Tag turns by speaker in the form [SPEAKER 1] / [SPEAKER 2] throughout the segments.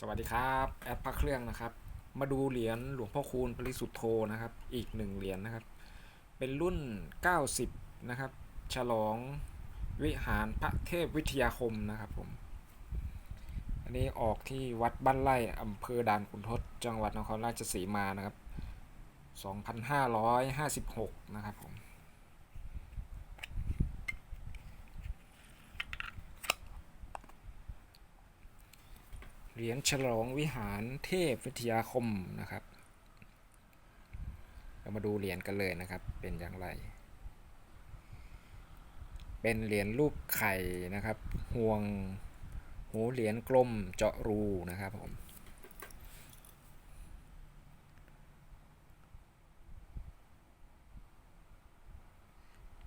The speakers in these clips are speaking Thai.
[SPEAKER 1] สวัสดีครับแอดพระเครื่องนะครับ มาดูเหรียญหลวงพ่อคูณปริสุทธโธนะครับ อีกหนึ่งเหรียญนะครับ เป็นรุ่น 90 นะครับ ฉลองวิหารพระเทพวิทยาคมนะครับผม อันนี้ออกที่วัดบ้านไร่อำเภอด่านขุนทด จังหวัดนครราชสีมานะครับ 2556 นะครับผม เหรียญฉลองวิหารเทพวิทยาคมนะครับ เรามาดูเหรียญกันเลยนะครับ เป็นอย่างไร เป็นเหรียญรูปไข่นะครับ ห่วงหูเหรียญกลมเจาะรูนะครับผม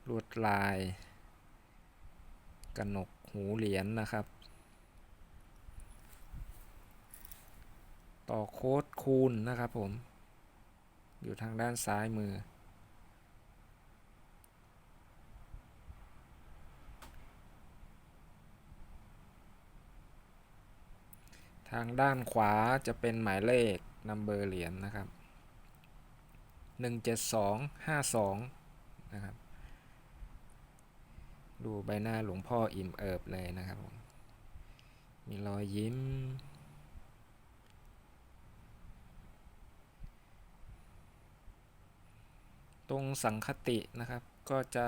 [SPEAKER 1] ลวดลาย กระหนกหูเหรียญนะครับ ต่อโค้ดคูณนะครับผม อยู่ทางด้านซ้ายมือ ทางด้านขวาจะเป็นหมายเลขนัมเบอร์เหรียญนะครับ 17252 นะครับ ดูใบหน้าหลวงพ่ออิ่มเอิบเลยนะครับผมมีรอยยิ้ม ตรงสังคตินะครับ ก็จะ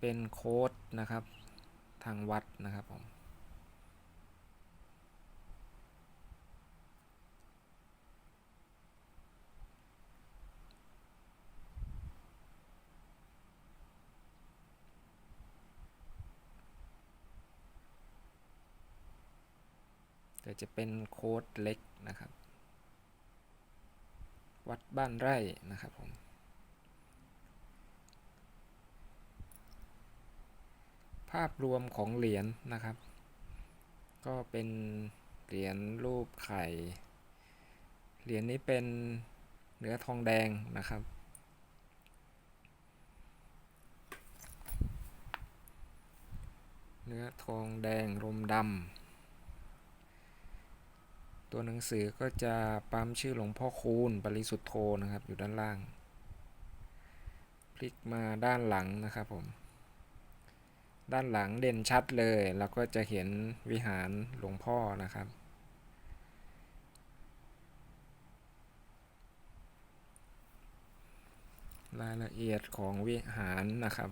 [SPEAKER 1] เป็นโค้ดนะครับ ทางวัดนะครับผมแต่จะเป็นโค้ดเล็กนะครับ วัดบ้านไร่นะครับผมภาพรวมของเหรียญนะครับ ก็เป็นเหรียญรูปไข่ เหรียญนี้เป็นเนื้อทองแดงนะครับ เนื้อทองแดงรมดำ ตัวหนังสือก็จะปั๊มชื่อหลวงพ่อคูณปริสุทธโธนะครับ อยู่ด้านล่าง พลิกมาด้านหลังนะครับผม ด้านหลังเด่นชัดเลยแล้วก็จะเห็นวิหารหลวงพ่อนะครับ รายละเอียดของวิหารนะครับ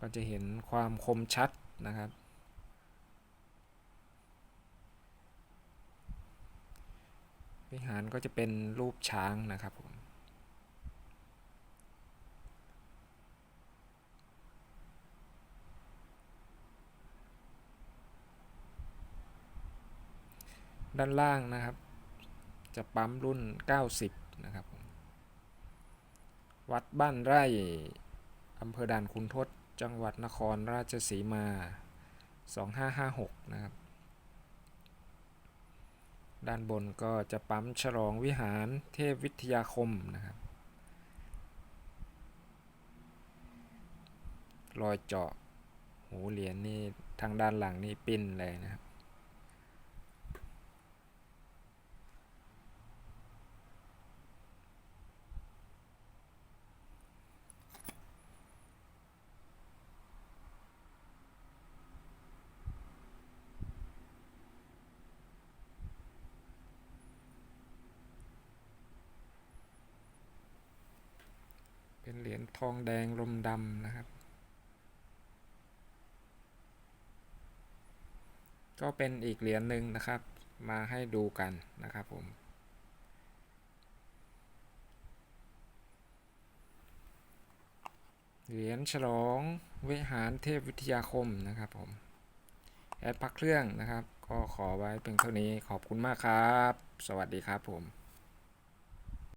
[SPEAKER 1] ก็จะเห็นความคมชัดนะครับ วิหารก็จะเป็นรูปช้างนะครับผมด้านล่างนะครับ จะปั๊มรุ่น 90 นะครับผมวัดบ้านไร่ อำเภอด่านคุณทศ จังหวัดนครราชสีมา 2556 นะครับ ด้านบนก็จะปั๊มฉลองวิหารเทพวิทยาคมนะครับรอยเจาะหูเหรียญนี่ทางด้านหลังนี่ปิ้นเลยนะครับ เป็นทองแดงลมดำนะครับ ก็เป็นอีกเหรียญหนึ่งนะครับ มาให้ดูกันนะครับผมเหรียญฉลองวิหารเทพวิทยาคมนะครับผมแอดพักเครื่องนะครับ ก็ขอไว้เพียงเท่านี้ขอบคุณมากครับ สวัสดีครับผม